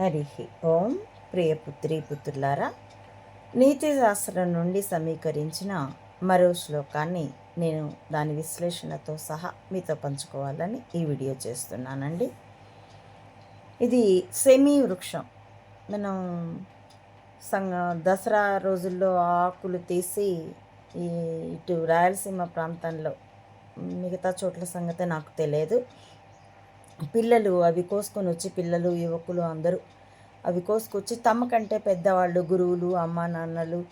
హరి ఓం ప్రియపుత్రి పుత్రులారా నీతిశాస్త్రం నుండి సమీకరించిన మరో శ్లోకాన్ని నేను దాని విశ్లేషణతో సహా మీతో పంచుకోవాలని ఈ వీడియో చేస్తున్నానండి. ఇది సెమీ వృక్షం. మనం సంగ దసరా రోజుల్లో ఆకులు తీసి ఈ ఇటు రాయలసీమ ప్రాంతంలో మిగతా చోట్ల సంగతి నాకు తెలియదు. పిల్లలు అవి కోసుకొని వచ్చి పిల్లలు యువకులు అందరూ అవి కోసుకొచ్చి తమ కంటే పెద్దవాళ్ళు గురువులు అమ్మ నాన్నలు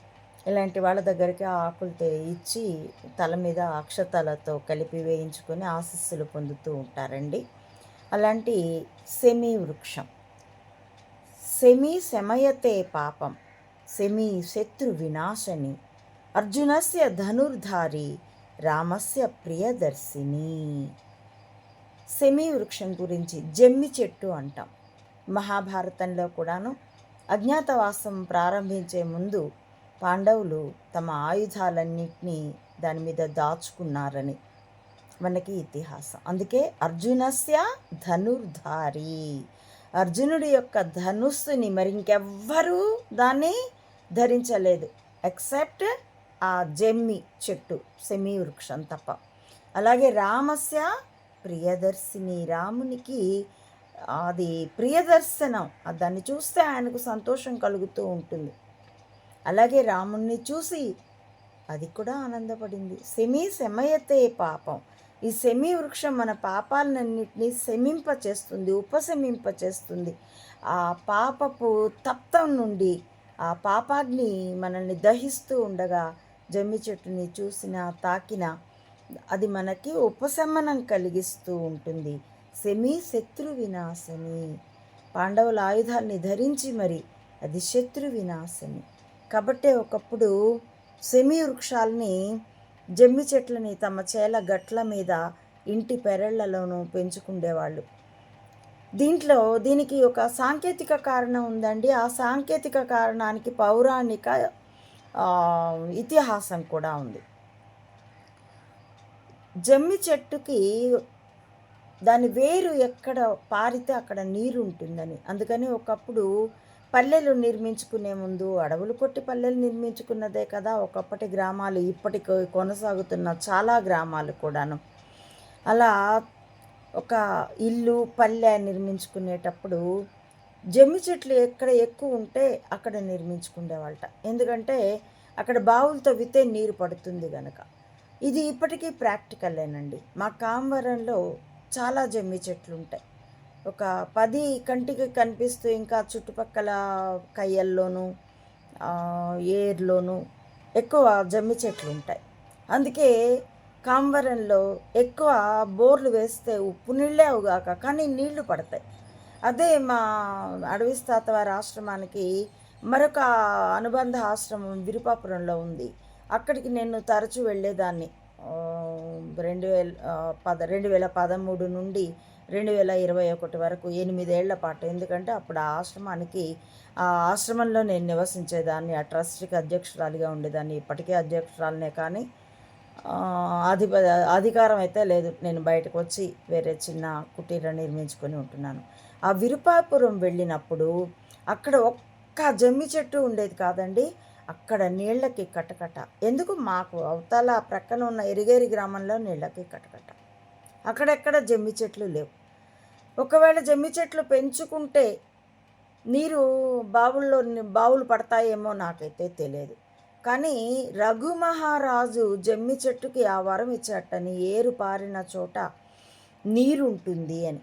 ఇలాంటి వాళ్ళ దగ్గరికి ఆ ఆకులు ఇచ్చి తల మీద అక్షతలతో కలిపి వేయించుకొని ఆశస్సులు పొందుతూ ఉంటారండి. అలాంటి సెమీ వృక్షం. సెమీ శమయతే పాపం. సెమీ శత్రు వినాశని. అర్జునస్య ధనుర్ధారి రామస్య ప్రియదర్శిని. సెమీ వృక్షం గురించి జమ్మి చెట్టు అంటాం. మహాభారతంలో కూడాను అజ్ఞాతవాసం ప్రారంభించే ముందు పాండవులు తమ ఆయుధాలన్నింటినీ దాని మీద దాచుకున్నారని మనకి ఇతిహాసం. అందుకే అర్జునస్య ధనుర్ధారి. అర్జునుడి యొక్క ధనుస్సుని మరి ఇంకెవ్వరూ దాన్ని ధరించలేదు ఎక్సెప్ట్ ఆ జమ్మి చెట్టు సెమీ వృక్షం తప్ప. అలాగే రామస్య ప్రియదర్శిని రామునికి అది ప్రియదర్శనం. దాన్ని చూస్తే ఆయనకు సంతోషం కలుగుతూ ఉంటుంది. అలాగే రాముణ్ణి చూసి అది కూడా ఆనందపడింది. సెమి శమయతే పాపం. ఈ సెమి వృక్షం మన పాపాలన్నింటినీ శమింప చేస్తుంది ఉపశమింప చేస్తుంది. ఆ పాపపు తప్తం నుండి ఆ పాపాగ్ని మనల్ని దహిస్తూ ఉండగా జమ్మి చెట్టుని చూసిన తాకిన అది మనకి ఉపశమనం కలిగిస్తూ ఉంటుంది. సెమీ శత్రు వినాశని పాండవుల ఆయుధాల్ని ధరించి మరి అది శత్రు వినాశని కాబట్టి ఒకప్పుడు సెమీ వృక్షాలని జమ్మి చెట్లని తమ చేల గట్ల మీద ఇంటి పెరళ్ళలోనూ పెంచుకుండేవాళ్ళు. దీంట్లో దీనికి ఒక సాంకేతిక కారణం ఉందండి. ఆ సాంకేతిక కారణానికి పౌరాణిక ఇతిహాసం కూడా ఉంది. జమ్మి చెట్టుకి దాని వేరు ఎక్కడ పారితే అక్కడ నీరు ఉంటుందని అందుకని ఒకప్పుడు పల్లెలు నిర్మించుకునే ముందు అడవులు కొట్టి పల్లెలు నిర్మించుకున్నదే కదా. ఒకప్పటి గ్రామాలు ఇప్పటికి కొనసాగుతున్న చాలా గ్రామాలు కూడాను. అలా ఒక ఇల్లు పల్లె నిర్మించుకునేటప్పుడు జమ్మి చెట్లు ఎక్కడ ఎక్కువ ఉంటే అక్కడ నిర్మించుకునేవాళ్ళట ఎందుకంటే అక్కడ బావులు తవ్వితే నీరు పడుతుంది కనుక ఇది ఇప్పటికీ ప్రాక్టికల్లేనండి మా కాంవరంలో చాలా జమ్మి చెట్లు ఉంటాయి ఒక పది కంటికి కనిపిస్తూ ఇంకా చుట్టుపక్కల కయ్యల్లోనూ ఏర్లోనూ ఎక్కువ జమ్మి చెట్లు ఉంటాయి అందుకే కాంవరంలో ఎక్కువ బోర్లు వేస్తే ఉప్పు నీళ్ళే అవుగాక కానీ నీళ్ళు పడతాయి. అదే మా అడవి తాత వారి ఆశ్రమానికి మరొక అనుబంధ ఆశ్రమం విరుపాపురంలో ఉంది. అక్కడికి నేను తరచూ వెళ్ళేదాన్ని. రెండు వేల పద రెండు వేల పదమూడు నుండి రెండు వేల ఇరవై ఒకటి వరకు ఎనిమిదేళ్ళ పాటు. ఎందుకంటే అప్పుడు ఆ ఆశ్రమానికి ఆ ఆశ్రమంలో నేను నివసించేదాన్ని. ఆ ట్రస్ట్కి అధ్యక్షురాలిగా ఉండేదాన్ని. ఇప్పటికే అధ్యక్షురాలనే కానీ అధిప అధికారం అయితే లేదు. నేను బయటకు వచ్చి వేరే చిన్న కుటీరం నిర్మించుకొని ఉంటున్నాను. ఆ విరుపాపురం వెళ్ళినప్పుడు అక్కడ ఒక్క జమ్మి చెట్టు ఉండేది కాదండి. అక్కడ నీళ్ళకి కటకట. ఎందుకు? మాకు అవతల ప్రక్కన ఉన్న ఎరిగేరి గ్రామంలో నీళ్ళకి కటకట. అక్కడెక్కడ జమ్మి చెట్లు లేవు. ఒకవేళ జమ్మి చెట్లు పెంచుకుంటే నీరు బావుల్లో బావులు పడతాయేమో నాకైతే తెలియదు. కానీ రఘు మహారాజు జమ్మి చెట్టుకి ఆ వరం ఇచ్చాటని ఏరు పారిన చోట నీరుంటుంది అని.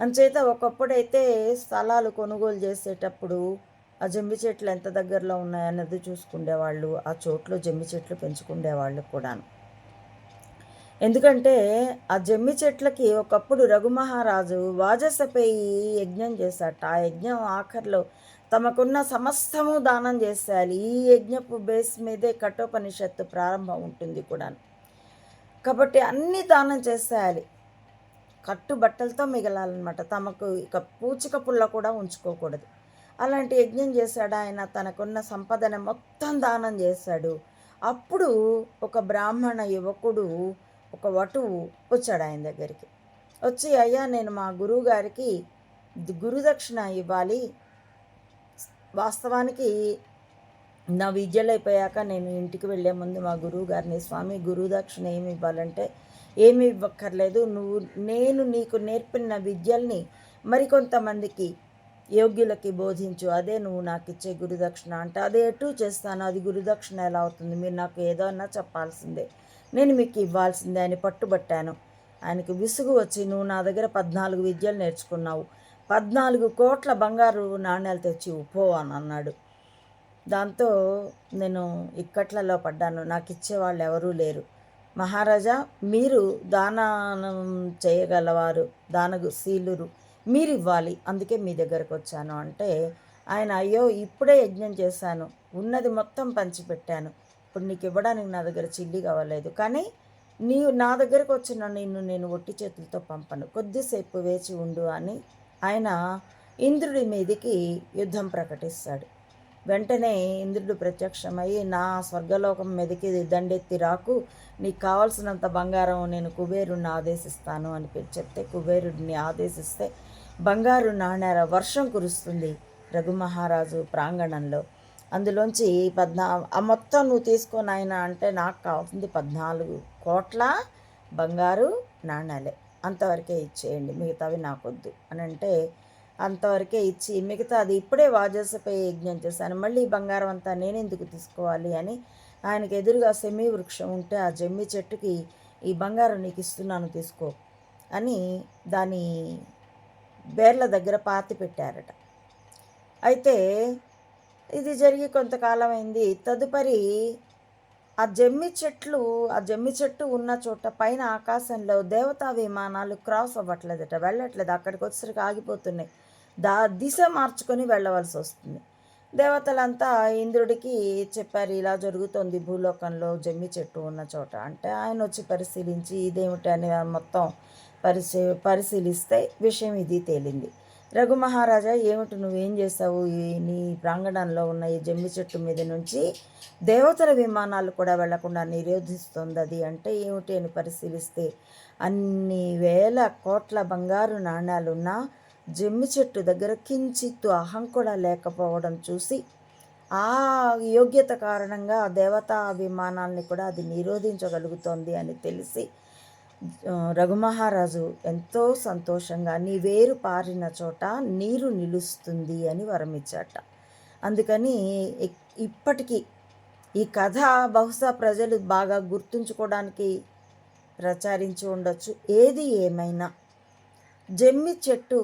అంచేత ఒకప్పుడైతే స్థలాలు కొనుగోలు చేసేటప్పుడు ఆ జమ్మి చెట్లు ఎంత దగ్గరలో ఉన్నాయన్నది చూసుకునేవాళ్ళు ఆ చోట్లో జమ్మి చెట్లు పెంచుకునేవాళ్ళు కూడాను. ఎందుకంటే ఆ జమ్మి చెట్లకి ఒకప్పుడు రఘుమహారాజు వాజసపై యజ్ఞం చేశాట. ఆ యజ్ఞం ఆఖరిలో తమకున్న సమస్తము దానం చేసేయాలి. ఈ యజ్ఞపు బేస్ మీదే కఠోపనిషత్తు ప్రారంభం ఉంటుంది కూడా కాబట్టి అన్నీ దానం చేసేయాలి. కట్టు బట్టలతో మిగలాలన్నమాట. తమకు ఇక పూచిక పుల్ల కూడా ఉంచుకోకూడదు. అలాంటి యజ్ఞం చేశాడు ఆయన. తనకున్న సంపదను మొత్తం దానం చేశాడు. అప్పుడు ఒక బ్రాహ్మణ యువకుడు ఒక వటువు వచ్చాడు ఆయన దగ్గరికి. వచ్చి అయ్యా నేను మా గురువు గారికి గురుదక్షిణ ఇవ్వాలి. వాస్తవానికి నా విద్యలు అయిపోయాక నేను ఇంటికి వెళ్ళే ముందు మా గురువు గారిని స్వామి గురుదక్షిణ ఏమి ఇవ్వాలంటే ఏమి ఇవ్వక్కర్లేదు. నువ్వు నేను నీకు నేర్పిన విద్యల్ని మరికొంతమందికి యోగ్యులకి బోధించు. అదే నువ్వు నాకు ఇచ్చే గురుదక్షిణ అంటే. అదే ఎటు చేస్తాను అది గురుదక్షిణ ఎలా అవుతుంది? మీరు నాకు ఏదో అన్నా చెప్పాల్సిందే. నేను మీకు ఇవ్వాల్సిందే అని పట్టుబట్టాను. ఆయనకి విసుగు వచ్చి నువ్వు నా దగ్గర పద్నాలుగు విద్యలు నేర్చుకున్నావు. పద్నాలుగు కోట్ల బంగారు నాణ్యాలు తెచ్చి పో అని అన్నాడు. దాంతో నేను ఇక్కట్లలో పడ్డాను. నాకు ఇచ్చేవాళ్ళు ఎవరూ లేరు. మహారాజా మీరు దానం చేయగలవారు. దానశీలురు మీరు ఇవ్వాలి అందుకే మీ దగ్గరకు వచ్చాను అంటే ఆయన అయ్యో ఇప్పుడే యజ్ఞం చేశాను ఉన్నది మొత్తం పంచిపెట్టాను ఇప్పుడు నీకు ఇవ్వడానికి నా దగ్గర చిల్లి కావలేదు కానీ నీవు నా దగ్గరకు వచ్చిన నిన్ను నేను ఒట్టి చేతులతో పంపను కొద్దిసేపు వేచి ఉండు అని ఆయన ఇంద్రుడి మీదికి యుద్ధం ప్రకటిస్తాడు. వెంటనే ఇంద్రుడు ప్రత్యక్షమై నా స్వర్గలోకం మీదకి దండెత్తి రాకు నీకు కావలసినంత బంగారం నేను కుబేరుణ్ణి ఆదేశిస్తాను అని చెప్తే కుబేరుడిని ఆదేశిస్తే బంగారు నాణ్యాల వర్షం కురుస్తుంది రఘుమహారాజు ప్రాంగణంలో. అందులోంచి పద్నా ఆ మొత్తం నువ్వు తీసుకో నాయన అంటే నాకు కావాల్సింది పద్నాలుగు కోట్ల బంగారు నాణ్యాలే అంతవరకే ఇచ్చేయండి మిగతావి నాకొద్దు అని అంటే అంతవరకే ఇచ్చి మిగతా అది ఇప్పుడే వాజసపై యజ్ఞం చేశాను మళ్ళీ బంగారం అంతా నేనెందుకు తీసుకోవాలి అని ఆయనకు ఎదురుగా సెమీ వృక్షం ఉంటే ఆ జమ్మి చెట్టుకి ఈ బంగారం నీకు ఇస్తున్నాను తీసుకో అని దాని బేర్ల దగ్గర పాతి పెట్టారట. అయితే ఇది జరిగి కొంతకాలం అయింది తదుపరి ఆ జమ్మి చెట్లు ఆ జమ్మి చెట్టు ఉన్న చోట పైన ఆకాశంలో దేవతా విమానాలు క్రాస్ అవ్వట్లేదట వెళ్ళట్లేదు. అక్కడికి వచ్చేసరికి ఆగిపోతున్నాయి. దా దిశ మార్చుకొని వెళ్ళవలసి వస్తుంది. దేవతలంతా ఇంద్రుడికి చెప్పారు ఇలా జరుగుతోంది భూలోకంలో జమ్మి చెట్టు ఉన్న చోట. అంటే ఆయన వచ్చి పరిశీలించి ఇదేమిటి అని మొత్తం పరిశీ పరిశీలిస్తే విషయం ఇది తేలింది. రఘు మహారాజా ఏమిటి నువ్వేం చేసావు ఈ నీ ప్రాంగణంలో ఉన్న ఈ జమ్మి చెట్టు మీద నుంచి దేవతల విమానాలు కూడా వెళ్ళకుండా నిరోధిస్తుంది అది అంటే ఏమిటి అని పరిశీలిస్తే అన్ని వేల కోట్ల బంగారు నాణ్యాలున్నా జమ్మి చెట్టు దగ్గర కించిత్తు అహం కూడా లేకపోవడం చూసి ఆ యోగ్యత కారణంగా దేవతా అభిమానాల్ని కూడా అది నిరోధించగలుగుతోంది అని తెలిసి రఘుమహారాజు ఎంతో సంతోషంగా నీ వేరు పారిన చోట నీరు నిలుస్తుంది అని వరమిచ్చాట. అందుకని ఇప్పటికీ ఈ కథ బహుశా ప్రజలు బాగా గుర్తుంచుకోవడానికి ప్రచారించి ఉండొచ్చు. ఏది ఏమైనా జమ్మి చెట్టు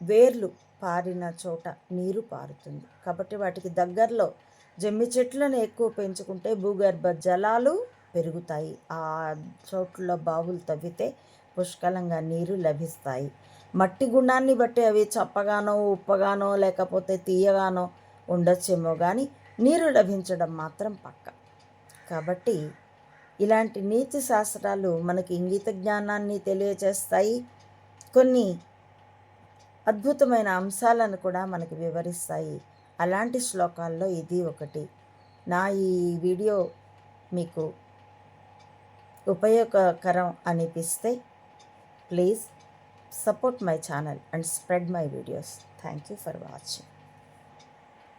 వేర్లు పారిన చోట నీరు పారుతుంది. కాబట్టి వాటికి దగ్గరలో జమ్మి చెట్లను ఎక్కువ పెంచుకుంటే భూగర్భ జలాలు పెరుగుతాయి. ఆ చోట్ల బావులు తవ్వితే పుష్కలంగా నీరు లభిస్తాయి. మట్టి గుణాన్ని బట్టి అవి చప్పగానో ఉప్పగానో లేకపోతే తీయగానో ఉండొచ్చేమో కానీ నీరు లభించడం మాత్రం పక్క. కాబట్టి ఇలాంటి నీతి శాస్త్రాలు మనకి ఇంగిత జ్ఞానాన్ని తెలియజేస్తాయి కొన్ని అద్భుతమైన అంశాలను కూడా మనకి వివరిస్తాయి. అలాంటి శ్లోకాల్లో ఇది ఒకటి. నా ఈ వీడియో మీకు ఉపయోగకరం అనిపిస్తే please support my channel and spread my videos. Thank you for watching.